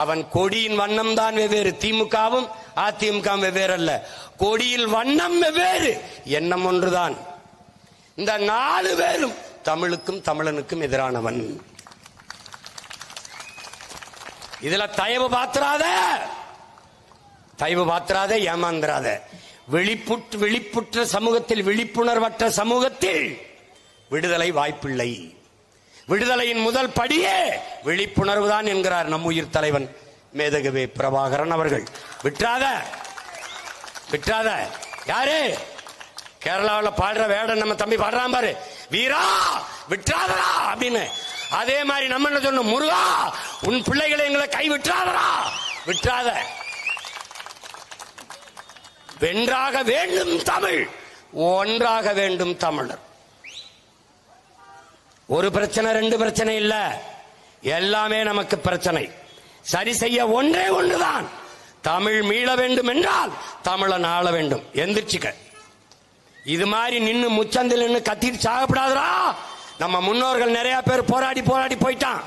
அவன் கொடியின் வண்ணம் தான் வெவ்வேறு. திமுகவும் அதிமுக வெவ்வேறு அல்ல. கொடியில் வண்ணம் வெவ்வேறு. எண்ணம் ஒன்றுதான். இந்த நாலு பேரும் தமிழுக்கும் தமிழனுக்கும் எதிரானவன். இதுல தயவு பாத்திராத தயவு பாத்திராத ஏமாந்துராத விழிப்புற்று விழிப்புற்ற சமூகத்தில் விழிப்புணர்வற்ற சமூகத்தில் விடுதலை வாய்ப்பில்லை. விடுதலையின் முதல் படியே விழிப்புணர்வு தான் என்கிறார் நம் உயிர் தலைவன் மேதகவே பிரபாகரன் அவர்கள். விட்டாத விட்டாத யாரு? கேரளாவில் பாடுற வேடன் நம்ம தம்பி பாடுறான் பாரு. வீரா விட்டாதரா அப்படின்னு. அதே மாதிரி நம்ம என்ன சொன்ன முருகா உன் பிள்ளைகளை எங்களை கை விட்டாதரா விட்டாத வென்றாக வேண்டும் தமிழ் ஒன்றாக வேண்டும் தமிழர். ஒரு பிரச்சனை ரெண்டு பிரச்சனை இல்ல. எல்லாமே நமக்கு பிரச்சனை. சரி செய்ய ஒன்றே ஒன்றுதான். தமிழ் மீள வேண்டும் என்றால் தமிழன் ஆள வேண்டும். எந்திரிச்சுக்க. இது மாதிரி நின்னு முச்சந்தில் நின்னு கத்திட்டு சாகப்படாதடா. நம்ம முன்னோர்கள் நிறைய பேர் போராடி போராடி போயிட்டான்.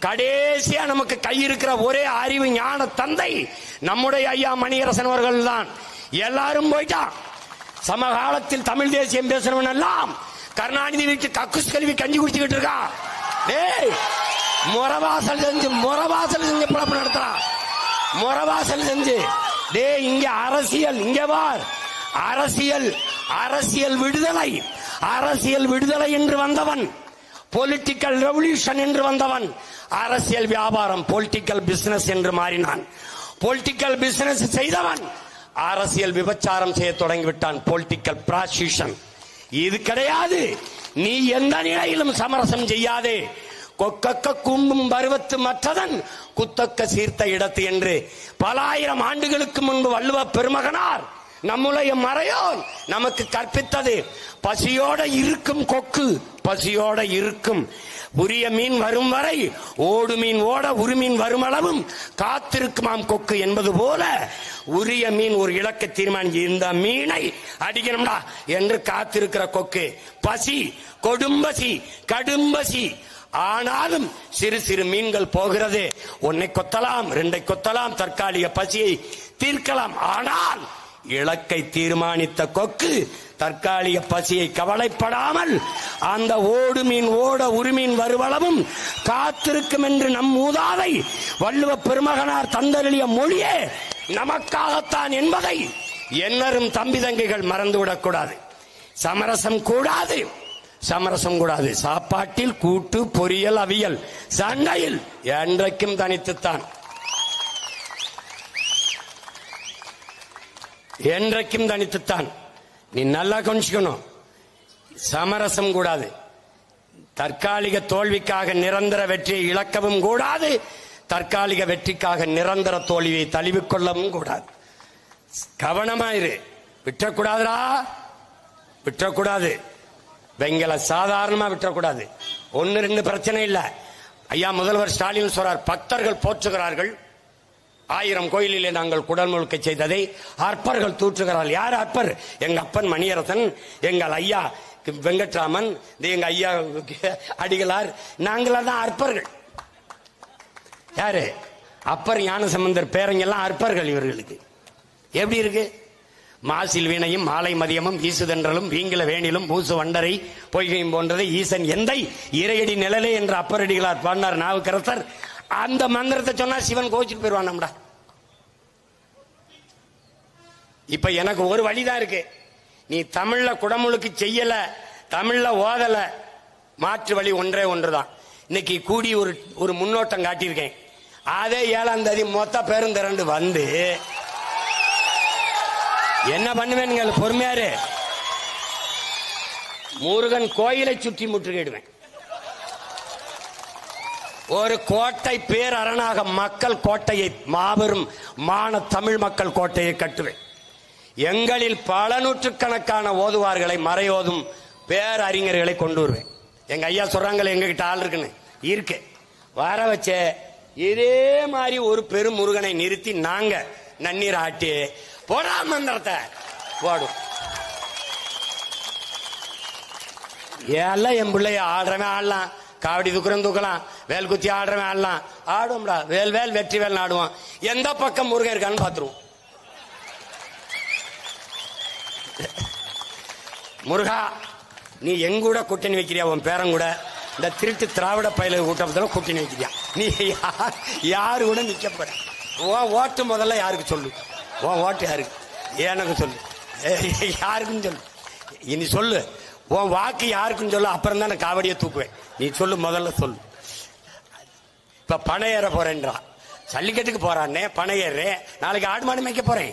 கடைசியா நமக்கு கை இருக்கிற ஒரே அறிவு ஞான தந்தை நம்முடைய ஐயா மணியரசன் அவர்கள் தான் எல்லாரும் போயிட்டான். சமகாலத்தில் தமிழ் தேசியம் பேசுறவன் எல்லாம் கருணாநிதி வீட்டு கக்குஸ் கல்வி கஞ்சி குடிச்சுக்கிட்டு இருக்கான் டேய் முறவாசல் செஞ்சு முறவாசல் செஞ்சு பிழப்பு நடத்துறான் முறவாசல் செஞ்சு. டே இங்க அரசியல் இங்க வார் அரசியல் அரசியல் விடுதலை. அரசியல் விடுதலை என்று வந்தவன். பொலிட்டிக்கல் ரெவல்யூஷன் என்று வந்தவன். அரசியல் வியாபாரம் பொலிட்டிக்கல் பிசினஸ் என்று மாறினான். பொலிட்டிக்கல் பிசினஸ் செய்தவன். அரசியல் விபச்சாரம் செய்ய தொடங்கிவிட்டான். பொலிட்டிக்கல் பிராசிஷன் இது கிடையாது. நீ எந்த நிலையிலும் சமரசம் செய்யாதே. கொக்கக்க கும்பும் பருவத்து மற்றதன் குத்தக்க சீர்த்த இடத்து என்று பல ஆயிரம் ஆண்டுகளுக்கு முன்பு வள்ளுவ பெருமகனார் நம்முடைய மறையோன் நமக்கு கற்பித்தது. பசியோட இருக்கும் கொக்கு பசியோட இருக்கும். உரிய மீன் வரும் வரை ஓடு மீன் ஓட உருமீன் வரும் அளவும் காத்திருக்குமாம் கொக்கு என்பது போல உரிய மீன் ஒரு இலக்கை தீர்மானிச்சு இந்த மீனை அடிக்கணும்டா என்று காத்திருக்கிற கொக்கு. பசி கொடும்பசி கடும்பசி. ஆனாலும் சிறு சிறு மீன்கள் போகிறது. ஒன்னை கொத்தலாம் ரெண்டை கொத்தலாம் தற்காலிக பசியை தீர்க்கலாம். ஆனால் இலக்கை தீர்மானித்த கொக்கு தற்காலிக பசியை கவலைப்படாமல் அந்த ஓடு மீன் ஓட உரிமீன் வருவளவும் காத்திருக்கும் என்று நம் மூதாதை வள்ளுவ பெருமகனார் தந்தருளிய மொழியே நமக்காகத்தான் என்பதை என்னரும் தம்பி தங்கைகள் மறந்துவிடக்கூடாது சமரசம் கூடாது. சமரசம் கூடாது. சாப்பாட்டில் கூட்டு பொரியல் அவியல் சண்டையில் என்றைக்கும் தனித்துத்தான். என்றைக்கும் தனித்துத்தான். நீ நல்லா கொஞ்சிக்கணும் சமரசம் கூடாது. தற்காலிக தோல்விக்காக நிரந்தர வெற்றியை இழக்கவும் கூடாது. தற்காலிக வெற்றிக்காக நிரந்தர தோல்வியை தழுவிக்கொள்ளவும் கூடாது. கவனமாயிரு. விட்டக்கூடாதுடா. விட்டக்கூடாது. வெங்கல சாதாரணமா விட்டக்கூடாது. ஒன்னு ரெண்டு பிரச்சனை இல்லை. ஐயா முதல்வர் ஸ்டாலின் சொல்றார் பக்தர்கள் போற்றுகிறார்கள். ஆயிரம் கோயிலிலே நாங்கள் குடல் முழுக்க செய்ததை அற்பர்கள் தூற்றுகிறார்கள். யார் அற்பர்? எங்க அப்பன் மணியரசன் எங்கள் ஐயா வெங்கட்ராமன் எங்க ஐயா அடிகளார். நாங்களா தான் அற்பர்கள். யாரு? அப்பர் ஞானசம்பந்தர் பேரங்கெல்லாம் அற்பர்கள் இவர்களுக்கு. எப்படி இருக்கு? மாசில் வீணையும் மாலை மதியமும் ஈசுதன்றலும் வீங்கில வேணிலும் பூசு வண்டரை பொய்கையும் போன்றதை ஈசன் எந்தை இறையடி நிழலே என்ற அப்பரடிகளார் பாடினார். நாவுக்கரசர் அந்த மந்திரத்தை சொன்னா சிவன் கோச்சிட்டு போயிருவான் நம்மடா இப்ப எனக்கு ஒரு வழிதான் இருக்கு. நீ தமிழ்ல குடமுழுக்கு செய்யல தமிழ்ல ஓதல மாற்று வழி ஒன்றே ஒன்றுதான். இன்னைக்கு கூடி ஒரு ஒரு முன்னோட்டம் காட்டியிருக்கேன். அதே ஏழாம் தேதி மொத்த பேரும் திரண்டு வந்து என்ன பண்ணுவேன் பொறுமையாரு? முருகன் கோயிலை சுற்றி முற்றுகையிடுவேன். ஒரு கோட்டை பேரரணாக மக்கள் கோட்டையை மாபெரும் மான தமிழ் மக்கள் கோட்டையை கட்டுவேன். எங்களில் பல நூற்றுக்கணக்கான ஓதுவார்களை மறையோதும் பேரறிஞர்களை கொண்டு வருவேன். எங்க ஐயா சொல்றாங்களே எங்ககிட்ட ஆள் இருக்குன்னு. இருக்கு. வர வச்ச இதே மாதிரி ஒரு பெரும் முருகனை நிறுத்தி நாங்க நன்னீர் ஆட்டி போடா மந்திரத்தை. போடும் எல்லாம் என் பிள்ளைய ஆடுறவன் ஆடலாம். காவடி தூக்குறன் தூக்கலாம். வேல் குத்தி ஆடுறவன் ஆடலாம். ஆடுவோம்டா. வேல் வேல் வெற்றி வேல் ஆடுவான் எந்த பக்கம் முருகன் இருக்கான்னு பாத்துருவோம். முருகா நீ எங்கூட கூட்டணி வைக்கிறியா? உன் பேரங்கூட இந்த திருட்டு திராவிட பயில கூட்டத்தில் கூட்டணி வைக்கிறியா? நீ யாரு கூட நிற்கப்பட உன் ஓட்டு முதல்ல யாருக்கு சொல்லு? உன் ஓட்டு யாருக்கு? எனக்கு சொல்லு. ஏய், யாருக்குன்னு சொல்லு. இனி சொல்லு. உன் வாக்கு யாருக்குன்னு சொல்லு. அப்புறம் தான் நான் காவடியை தூக்குவேன். நீ சொல்லு முதல்ல சொல்லு. இப்ப பண ஏற போறேன்றா. ஜல்லிக்கட்டுக்கு போறானே பண ஏறு நாளைக்கு ஆடு மாடு மேய்க்க போறேன்.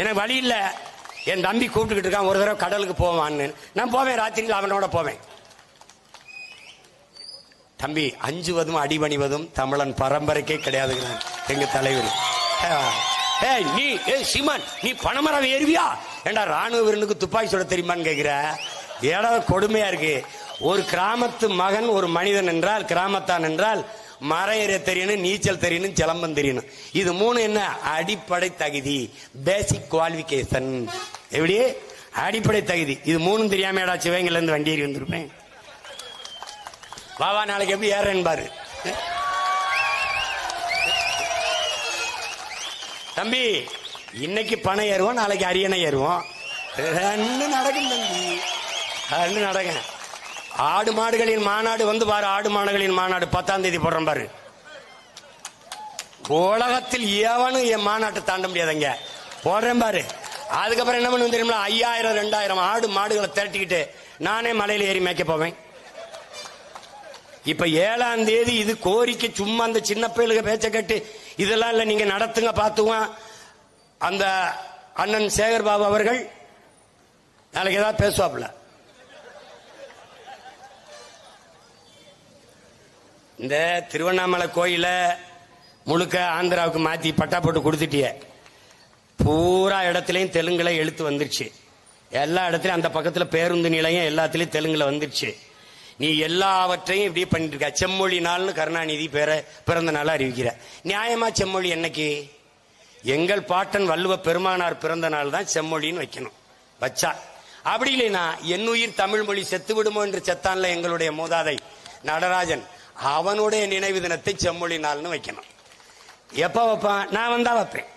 எனக்கு வழி இல்ல. என் தம்பி கூப்பிட்டுக்கிட்டு இருக்கான் ஒரு தடவை கடலுக்கு போவான்னு. நான் போவேன் ராத்திரியில் அவனோட போவேன். தம்பி அஞ்சுவதும் அடிபணிவதும் தமிழன் பரம்பரைக்கே கிடையாதுங்கிறான் எங்க தலைவர். ஏய் நீ ஏய் சீமான் நீ பணமரம் ஏறுவியா? ஏண்டா ராணுவ வீரனுக்கு துப்பாக்கி சுட தெரியுமான்னு கேக்குற? ஏடா கொடுமையா இருக்கு. ஒரு கிராமத்து மகன் ஒரு மனிதன் என்றால் கிராமத்தான் என்றால் மரம் ஏற தெரியணும் நீச்சல் தெரியணும் சிலம்பம் தெரியணும் இது மூணு என்ன? அடிப்படை தகுதி. பேசிக் குவாலிபிகேஷன் எப்படி? அடிப்படை தகுதி. இது மூணும் தெரியாம ஏடா சிவங்கள்ல இருந்து வண்டி ஏறி வந்திருப்பேன்? வா நாளைக்கு எப்படி ஏறேன்னு பாரு. தம்பி இன்னைக்கு பணம் ஏறுவோம் நாளைக்கு அரியணை ஏறுவோம். ரெண்டு நடக்கும் தம்பி. ரெண்டு நடக்கும். ஆடு மாடுகளின் மாநாடு வந்து பாரு ஆடு மாடுகளின் மாநாடு. பத்தாம் தேதி போடுறோம் பாரு. உலகத்தில் எவனும் என் மாநாட்டை தாண்ட முடியாதுங்க. போடுறேன் பாரு. அதுக்கப்புறம் என்ன பண்ணுவோம் தெரியுமா? ஐயாயிரம் ரெண்டாயிரம் ஆடு மாடுகளை திரட்டிக்கிட்டு நானே மலையில ஏறி மேய்க்க போவேன். இப்ப ஏழாம் தேதி இது கோரிக்கை சும்மா அந்த சின்ன பிள்ளைகளுக்கு பேச்ச கட்டு இதெல்லாம் இல்ல நீங்க நடத்துங்க பார்த்துவான் அந்த அண்ணன் சேகர் பாபு அவர்கள் நாளைக்கு ஏதாவது பேசுவாப்ல இந்த திருவண்ணாமலை கோயில முழுக்க ஆந்திராவுக்கு மாத்தி பட்டா போட்டு கொடுத்துட்டிய. பூரா இடத்துலயும் தெலுங்குல எழுத்து வந்துருச்சு. எல்லா இடத்துலயும் அந்த பக்கத்துல பேருந்து நிலையம் எல்லாத்துலயும் தெலுங்குல வந்துருச்சு. நீ எல்லாவற்றையும் இப்படி பண்ணிட்டு இருக்க செம்மொழி நாள்னு கருணாநிதி பேர பிறந்த நாளா அறிவிக்கிற. நியாயமா செம்மொழி என்னைக்கு? எங்கள் பாட்டன் வள்ளுவ பெருமானார் பிறந்த நாள் தான் செம்மொழின்னு வைக்கணும். வச்சா. அப்படி இல்லைன்னா என்னுயிர் தமிழ் மொழி செத்து விடுமோ என்று செத்தான்ல எங்களுடைய மூதாதை நடராஜன். அவனுடைய நினைவு தினத்தை செம்மொழி நாள்னு வைக்கணும். எப்ப வைப்பான் நான் வந்தா வைப்பேன்.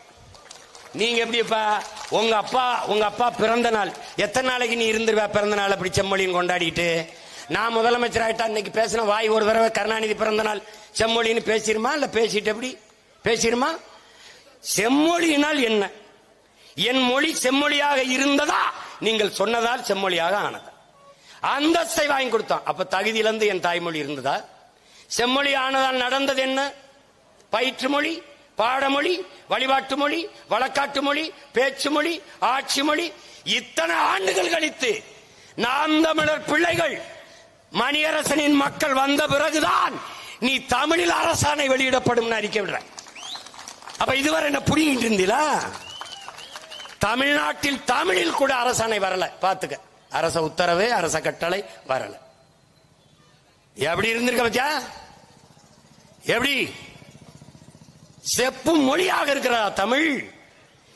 நீங்க எப்படிப்பா உங்க அப்பா உங்க அப்பா பிறந்த நாள். எத்தனை நாளைக்கு நீ இருந்துருவா பிறந்த நாள் அப்படி செம்மொழின்னு கொண்டாடிட்டு நான் முதலமைச்சர் ஆயிட்டா இன்னைக்கு பேசின வாய் ஒரு தடவை கருணாநிதி பிறந்த நாள் செம்மொழின்னு பேசிருமா? இல்ல பேசிட்டு எப்படி? பேசிருமா? செம்மொழியினால் என்ன? என் மொழி செம்மொழியாக இருந்ததா? நீங்கள் சொன்னதால் செம்மொழியாக ஆனது. அந்தஸ்தை வாங்கி கொடுத்தான். அப்ப தகுதியிலிருந்து என் தாய்மொழி இருந்ததா? செம்மொழி ஆனதால் நடந்தது என்ன? பயிற்று மொழி பாடமொழி வழிபாட்டு மொழி வழக்காட்டு மொழி பேச்சு மொழி ஆட்சி மொழி. இத்தனை ஆண்டுகள் கழித்து நாம் தமிழர் பிள்ளைகள் மணியரசனின் மக்கள் வந்த பிறகுதான் நீ தமிழில் அரசாணை வெளியிடப்படும் அறிக்கை விடுற அப்ப இதுவரை என்ன புடிங்கிட்டு இருந்தீங்களா? தமிழ்நாட்டில் தமிழில் கூட அரசாணை வரல. பாத்துக்க அரச உத்தரவு அரச கட்டளை வரல. எப்படி இருந்திருக்க பச்சா எப்படி? செப்பும் மொழியாக இருக்கிறதா தமிழ்?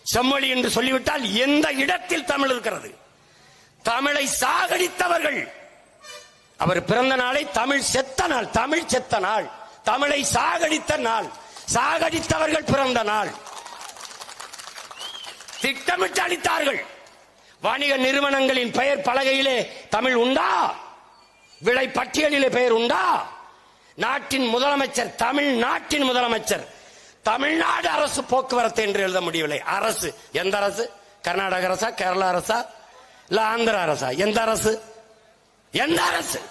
செம்மொழி என்று சொல்லிவிட்டால் எந்த இடத்தில் தமிழ் இருக்கிறது? தமிழை சாகடித்தவர்கள். அவர் பிறந்த நாளை தமிழ் செத்த நாள் தமிழ் செத்த நாள் தமிழை சாகடித்த நாள் சாகடித்தவர்கள் பிறந்த நாள். திட்டமிட்டு அளித்தார்கள். வணிக நிறுவனங்களின் பெயர் பலகையிலே தமிழ் உண்டா? விலை பட்டியலிலே பெயர் உண்டா? நாட்டின் முதலமைச்சர் தமிழ்நாட்டின் முதலமைச்சர். தமிழ்நாடு அரசு போக்குவரத்து என்று எழுத முடியவில்லை. அரசு. எந்த அரசு? கர்நாடக அரசா? கேரளா அரசா? இல்ல ஆந்திர அரசா? எந்த அரசு? எந்த அரசு?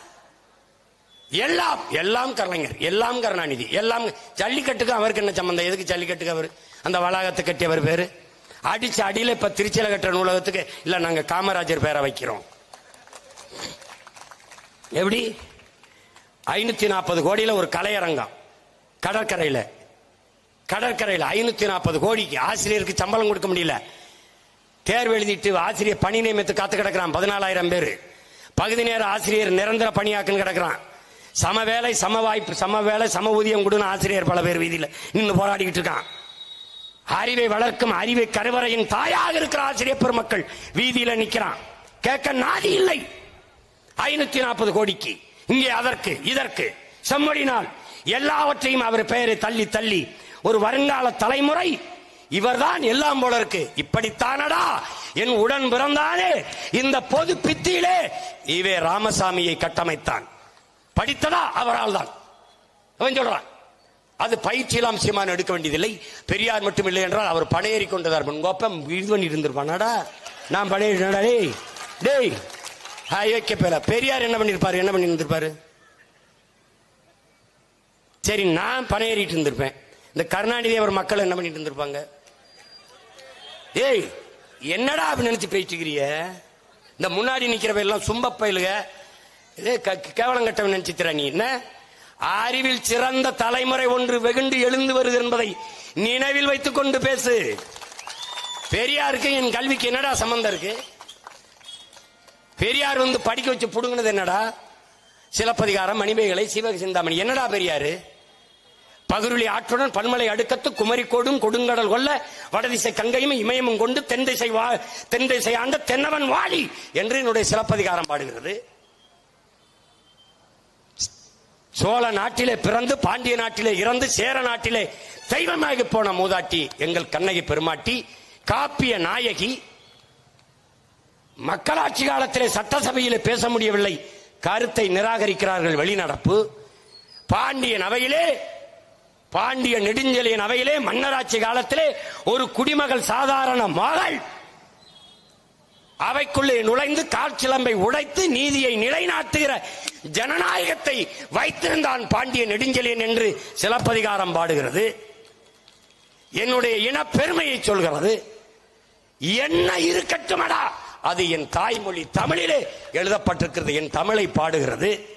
எல்லாம் எல்லாம் கலைஞர் எல்லாம் கருணாநிதி. எல்லாம் ஜல்லிக்கட்டுக்கு அவருக்கு என்ன சம்பந்தம்? எதுக்கு ஜல்லிக்கட்டுக்கு அவர்? அந்த வளாகத்தை கட்டியவர் பேரு? அடிச்சு அடியில இப்ப திருச்சியில கட்டுற நூலகத்துக்கு இல்ல நாங்க காமராஜர் பேரை வைக்கிறோம். எப்படி? ஐநூத்தி நாற்பது கோடியில ஒரு கலையரங்கம். கடற்கரையில. கடற்கரையில் ஐநூத்தி நாற்பது கோடிக்கு ஆசிரியருக்கு சம்பளம் கொடுக்க முடியல. தேர்வு எழுதிட்டு ஆசிரியர் பணி நியமித்து காத்து கிடக்கிறான். பதினாலாயிரம் பேர். பகுதி நேர ஆசிரியர் நிரந்தர பணியாக்குன்னு கிடக்கிறான். சம வேலை சம வாய்ப்பு சம வேலை சம ஊதியம் கொடுன்னு ஆசிரியர் பல பேர் வீதியில் நின்று போராடிக்கிட்டு இருக்கான். அறிவை வளர்க்கும் அறிவை கருவறையின் தாயாக இருக்கிற ஆசிரியர் பெருமக்கள் வீதியில் நிற்கிறான் கேட்க நாதி இல்லை. ஐநூத்தி நாற்பது கோடிக்கு. இங்கே அதற்கு இதற்கு. செம்மொழினால் எல்லாவற்றையும் அவர் பெயரை தள்ளி தள்ளி. ஒரு வருங்கால தலைமுறை இவர்தான் எல்லாம் போல இருக்கு. இப்படித்தானடா? என் உடன் பிறந்தானே? இந்த பொது பித்தியிலே இவே ராமசாமியை கட்டமைத்தான். படித்ததா? அவரால் தான். அவன் சொல்றான். அது பயிற்சியெல்லாம் சீமான் எடுக்க வேண்டியதில்லை. பெரியார் மட்டும் இல்லை என்றால் அவர் படையேறி கொண்டதார் முன்கோப்பம் இது பண்ணி இருந்திருப்பானாடா நான் பணையேறினடா டேய் டேய் அயோக்கிய பெரியார் என்ன பண்ணிருப்பாரு? என்ன பண்ணியிருந்திருப்பாரு சரி நான் பணையேறிட்டு இருந்திருப்பேன். இந்த கருணாநிதி அவர் மக்கள் என்ன பண்ணிட்டு இருந்திருப்பாங்க? ஏய் என்னடா அப்படி நினைச்சு பேசிக்கிறிய இந்த முன்னாடி நிக்கிறவ எல்லாம் சும்ப பயிலுக இதே க- கேவலம் கட்டவன் நினைச்சுக்கிற நீ என்ன? அறிவில் சிறந்த தலைமுறை ஒன்று வெகுண்டு எழுந்து வருது என்பதை நினைவில் வைத்துக் கொண்டு பேசு. பெரியாருக்கு என் கல்விக்கு என்னடா சம்பந்தம் இருக்கு? பெரியார் வந்து படிக்க வச்சு புடுங்கினது என்னடா? சிலப்பதிகாரம் மணிமேகலை சிவக சிந்தாமணி. என்னடா பெரியாரு? பகுருளி ஆற்றுடன் பன்மலை அடுக்கத்து குமரிக்கோடும் கொடுங்கடல் கொள்ள வடதிசை கங்கையும் இமயமும் கொண்டு தென் திசை வா தென் திசை ஆண்ட தென்னவன் வாளி என்று என்னுடைய சிலப்பதிகாரம் பாடுகிறது. சோழ நாட்டிலே பிறந்து பாண்டிய நாட்டிலே இறந்து சேர நாட்டிலே தெய்வமாகி போன மூதாட்டி எங்கள் கண்ணகி பெருமாட்டி காப்பிய நாயகி மக்களாட்சி காலத்திலே சட்டசபையிலே பேச முடியவில்லை. கருத்தை நிராகரிக்கிறார்கள் வெளிநடப்பு. பாண்டியன் அவையிலே பாண்டிய நெடுஞ்செலியன் அவையிலே மன்னராட்சி காலத்திலே ஒரு குடிமகள் சாதாரண மகள் அவைக்குள்ளே நுழைந்து காற்சிலம்பை உடைத்து நீதியை நிலைநாட்டுகிற ஜனநாயகத்தை வைத்திருந்தான் பாண்டிய நெடுஞ்செலியன் என்று சிலப்பதிகாரம் பாடுகிறது. என்னுடைய இன பெருமையை சொல்கிறது. என்ன இருக்கட்டுமடா? அது என் தாய்மொழி தமிழிலே எழுதப்பட்டிருக்கிறது என் தமிழை பாடுகிறது.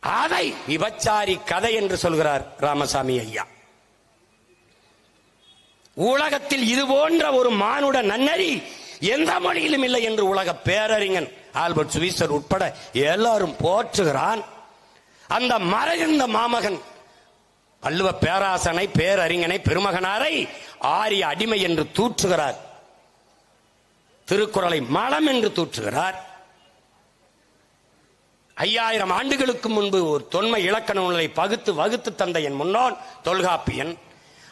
அதை விபச்சாரி கதை என்று சொல்கிறார் ராமசாமி ஐயா. உலகத்தில் இது போன்ற ஒரு மானுட நன்னறி எந்த மொழியிலும் இல்லை என்று உலக பேரறிஞன் ஆல்பர்ட் சுவிசர் உட்பட எல்லாரும் போற்றுகிறான். அந்த மறைந்த மாமகன் வள்ளுவ பேராசனை பேரறிஞனை பெருமகனாரை ஆரிய அடிமை என்று தூற்றுகிறார். திருக்குறளை மலம் என்று தூற்றுகிறார். ஐயாயிரம் ஆண்டுகளுக்கு முன்பு ஒரு தொன்மை இலக்கண நூலை பகுத்து வகுத்து தந்த என் முன்னோன் தொல்காப்பியன்.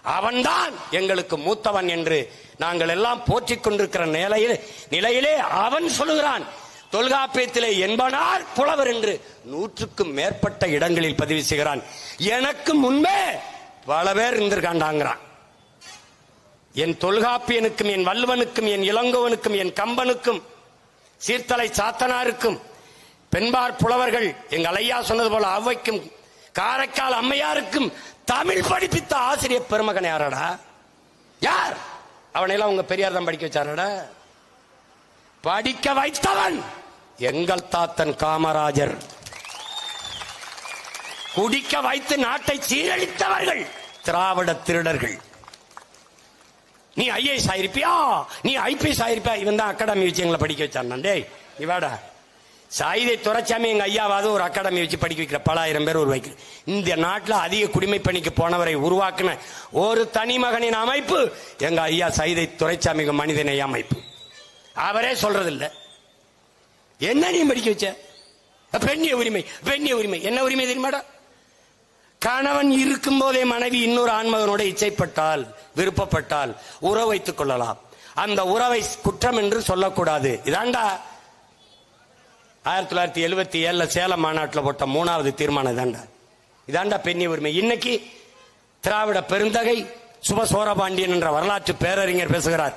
அவன்தான் எங்களுக்கு மூத்தவன் என்று நாங்கள் எல்லாம் போற்றிக் கொண்டிருக்கிற நிலையில் நிலையிலே அவன் சொல்லுகிறான் தொல்காப்பியத்திலே என்பனார் புலவர் என்று நூற்றுக்கும் மேற்பட்ட இடங்களில் பதிவு செய்கிறான். எனக்கு முன்பே பல பேர் இருந்திருக்காண்டாங்கிறான். என் தொல்காப்பியனுக்கும் என் வல்லுவனுக்கும் என் இளங்கோவனுக்கும் என் கம்பனுக்கும் சீர்தலை சாத்தனாருக்கும் பெண்பார் புலவர்கள் எங்கள் ஐயா சொன்னது போல அவ்வைக்கும் காரைக்கால் அம்மையாருக்கும் தமிழ் படிப்பித்த ஆசிரியர் பெருமகன் யாரடா? யார்? அவனையெல்லாம் உங்க பெரியார் தான் படிக்க வச்சாரடா? படிக்க வைத்தவன் எங்கள் தாத்தன் காமராஜர். குடிக்க வைத்து நாட்டை சீரழித்தவர்கள் திராவிட திருடர்கள். நீ ஐஏஎஸ் ஆயிருப்பியா? நீ ஐபிஎஸ் ஆயிருப்பியா? இவன் தான் அகாடமி வச்சு எங்களை படிக்க வச்சான் டேய் நீ வாடா. சாயுதை துறைச்சாமி எங்க ஐயாவாவது ஒரு அகாடமி வச்சு படிக்க வைக்கிற பல ஆயிரம் பேர் உருவாக்கி இந்த நாட்டில் அதிக குடிமை பணிக்கு போனவரை உருவாக்கின ஒரு தனி மகனின் அமைப்பு எங்க ஐயா சைதை துறைச்சாமி மனிதனை அமைப்பு. அவரே சொல்றதில்ல. என்ன நீ படிக்க வச்ச? பெண்ணிய உரிமை பெண்ணிய உரிமை. என்ன உரிமை தெரியுமாடா? கணவன் இருக்கும் போதே மனைவி இன்னொரு ஆண்மகனோட இச்சைப்பட்டால் விருப்பப்பட்டால் உறவு வைத்துக் கொள்ளலாம். அந்த உறவை குற்றம் என்று சொல்லக்கூடாது. இதாண்டா? ஆயிரத்தி தொள்ளாயிரத்தி எழுபத்தி ஏழுல சேலம் மாநாட்டில் போட்ட மூணாவது தீர்மானம் இதாண்டா? இதாண்டா பெண்ணி உரிமை. இன்னைக்கு திராவிட பெருந்தகை சுப சோரபாண்டியன் என்ற வரலாற்று பேரறிஞர் பேசுகிறார்.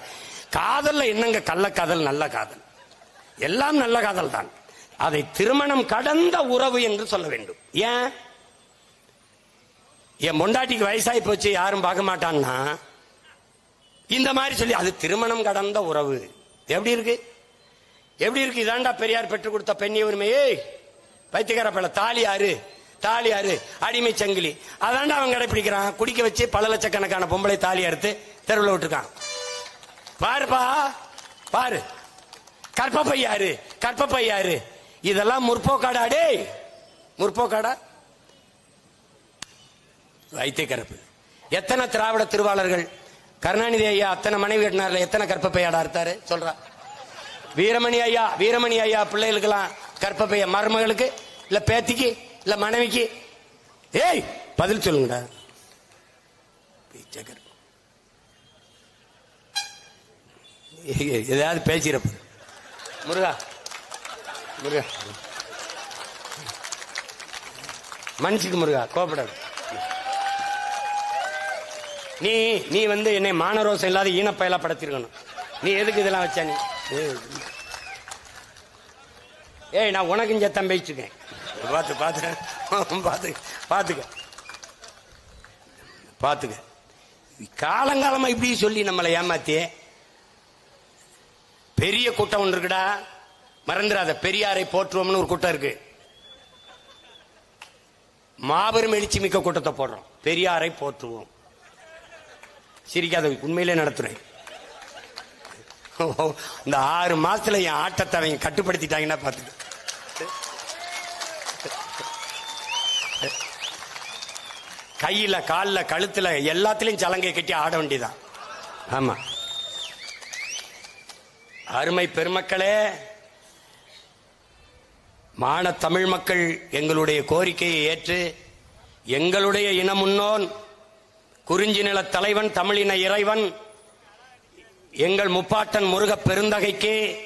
காதல்ல என்னங்க கள்ளக்காதல் நல்ல காதல்? எல்லாம் நல்ல காதல் தான் அதை திருமணம் கடந்த உறவு என்று சொல்ல வேண்டும். ஏன்? என் பொண்டாட்டிக்கு வயசாகி போச்சு யாரும் பார்க்க மாட்டான்னா? இந்த மாதிரி சொல்லி அது திருமணம் கடந்த உறவு. எப்படி இருக்கு? எப்படி இருக்கு? இதாண்டா பெரியார் பெற்றுக் கொடுத்த பெண்ணிய உரிமையே பைத்தியக்கார பல தாலி யாரு தாலி யாரு அடிமை சங்கிலி. அதாண்டா அவன் கடைப்பிடிக்கிறான். குடிக்க வச்சு பல லட்சக்கணக்கான பொம்பளை தாலி அறுத்து தெருவில் விட்டுருக்கான். பாருப்பா பாரு. கற்பப்பையாரு கற்பப்பை யாரு இதெல்லாம் முற்போக்காடா டேய். முற்போக்காடா? வைத்தியக்கரப்பு எத்தனை திராவிட திருவாளர்கள்? கருணாநிதி ஐயா அத்தனை மனைவி கட்டினார்ல எத்தனை கற்பப்பையாடா அறுத்தாரு சொல்றா. வீரமணி ஐயா வீரமணி ஐயா பிள்ளைகளுக்கெல்லாம் கற்பப்பைய மருமகளுக்கு இல்ல பேத்திக்கு இல்ல மனைவிக்கு. ஏய் பதில் சொல்லுங்கடா. பிச்சைக்காரன். ஏதாவது பேசிறப்ப முருகா. முருகா. மன்னிச்சுக்கு முருகா கோபப்படாது. நீ நீ வந்து என்னை மானரோசம் இல்லாத ஈனப்பயலா படுத்திருக்கணும். நீ எதுக்கு இதெல்லாம் வச்சா நீ? ஏய். நான் உனக்கும் சத்தம் பேசிருக்கேன் பார்த்து பார்த்து பார்த்து பார்த்துக்க பார்த்துக்க காலங்காலமா இப்படி சொல்லி நம்மளை ஏமாத்தி பெரிய கூட்டம் ஒன்று இருக்குடா. மறந்துடாத. பெரியாரை போற்றுவோம்னு ஒரு கூட்டம் இருக்கு. மாபெரும் எழுச்சி மிக்க கூட்டத்தை போடுறோம். பெரியாரை போற்றுவோம். சிரிக்காத உண்மையிலே நடத்துறேன். இந்த ஆறு மாசத்துல என் ஆட்டத்தை அவங்க கட்டுப்படுத்திட்டாங்கன்னா பார்த்துக்க. கையில கால்ல கழுத்துல எல்லாத்துலயும் சலங்கை கட்டி ஆட வேண்டியதான் ஆமா. அருமை பெருமக்களே மான தமிழ் மக்கள் எங்களுடைய கோரிக்கையை ஏற்று எங்களுடைய இன முன்னோன் குறிஞ்சி நில தலைவன் தமிழின இறைவன் எங்கள் முப்பாட்டன் முருகப் பெருந்தகைக்கு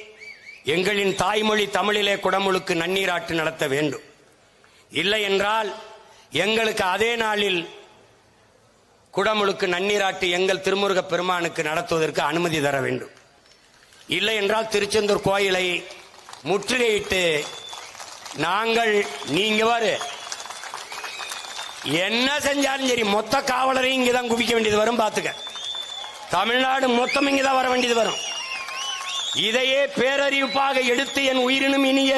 எங்களின் தாய்மொழி தமிழிலே குடமுழுக்கு நன்னீராட்டு நடத்த வேண்டும். இல்லை என்றால் எங்களுக்கு அதே நாளில் குடமுழுக்கு நன்னீராட்டு எங்கள் திருமுருக பெருமானுக்கு நடத்துவதற்கு அனுமதி தர வேண்டும். இல்லை என்றால் திருச்செந்தூர் கோயிலை முற்றுகையிட்டு நாங்கள் நீங்க வரு என்ன செஞ்சாலும் சரி மொத்த காவலரையும் இங்கதான் குவிக்க வேண்டியது வரும் பாத்துக்க. தமிழ்நாடு மொத்தம் இங்கதான் வர வேண்டியது வரும். இதையே பேரறிவிப்பாக எடுத்து என் உயிரினும் இனிய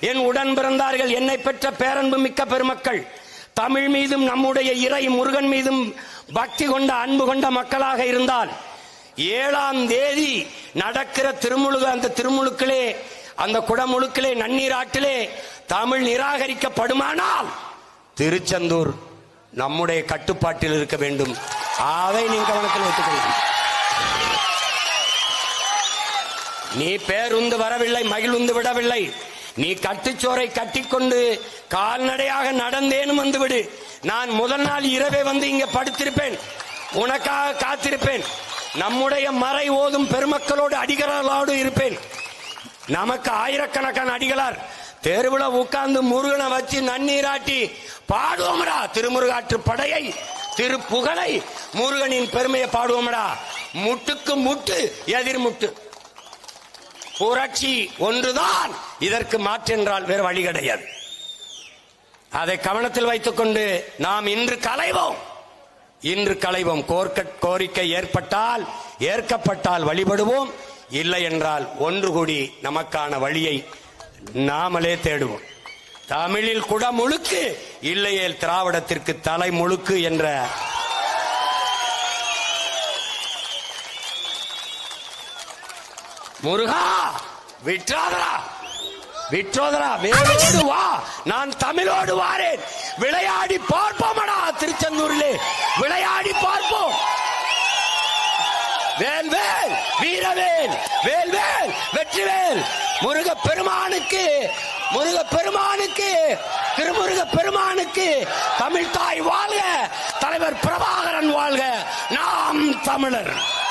என் உடன் பிறந்தார்கள் என்னை பெற்ற பேரன்பு மிக்க பெருமக்கள் தமிழ் மீதும் நம்முடைய இறை முருகன் மீதும் பக்தி கொண்ட அன்பு கொண்ட மக்களாக இருந்தால் ஏழாம் தேதி நடக்கிற திருமுழுக அந்த திருமுழுக்களே அந்த குடமுழுக்களே நன்னீராட்டிலே தமிழ் நிராகரிக்கப்படுமானால் திருச்செந்தூர் நம்முடைய கட்டுப்பாட்டில் இருக்க வேண்டும். அதை நீ கவனத்தில் வைத்துக்கொள்ள நீ பேருந்து வரவில்லை மகிழ்ந்து விடவில்லை. நீ கட்டுச்சோரை கட்டிக்கொண்டு கால்நடையாக நடந்தேனும் வந்துவிடு. நான் முதல் நாள் இரவே வந்து இங்கே படுத்திருப்பேன். உனக்காக காத்திருப்பேன். நம்முடைய மறை ஓதும் பெருமக்களோடு அடிகளாரோடு இருப்பேன். நமக்கு ஆயிரக்கணக்கான அடிகளார் தெருவில் உட்கார்ந்து முருகனை வச்சு நன்னீராட்டி பாடுவோம்டா. திருமுருகாற்று படையை திருப்புகழை முருகனின் பெருமையை பாடுவோம்டா. முட்டுக்கு முட்டு எதிர்முட்டு புரட்சி ஒன்றுதான் இதற்கு மாற்றென்றால் வேறு வழி கிடையாது. அதை கவனத்தில் வைத்துக் கொண்டு நாம் இன்று கலைவோம் இன்று கலைவோம் கோர்க்க கோரிக்கை ஏற்பட்டால் ஏற்கப்பட்டால் வழிபடுவோம். இல்லை என்றால் ஒன்று கூடி நமக்கான வழியை நாமளே தேடுவோம். தமிழில் குட முழுக்கு இல்லையேல் திராவிடத்திற்கு தலை முழுக்கு என்ற முருகா விற்றாதரா விற்றோதரா வேலோடு வா நான் தமிழோடு வாரேன். விளையாடி பார்ப்போமடா திருச்செந்தூரிலே. விளையாடி பார்ப்போம். வேல்வேல் வீரவேல் வேல்வேல் வெற்றிவேல். முருக பெருமானுக்கு முருக பெருமானுக்கு திருமுருக பெருமானுக்கு தமிழ் தாய் வாழ்க தலைவர் பிரபாகரன் வாழ்க. நாம் தமிழர்.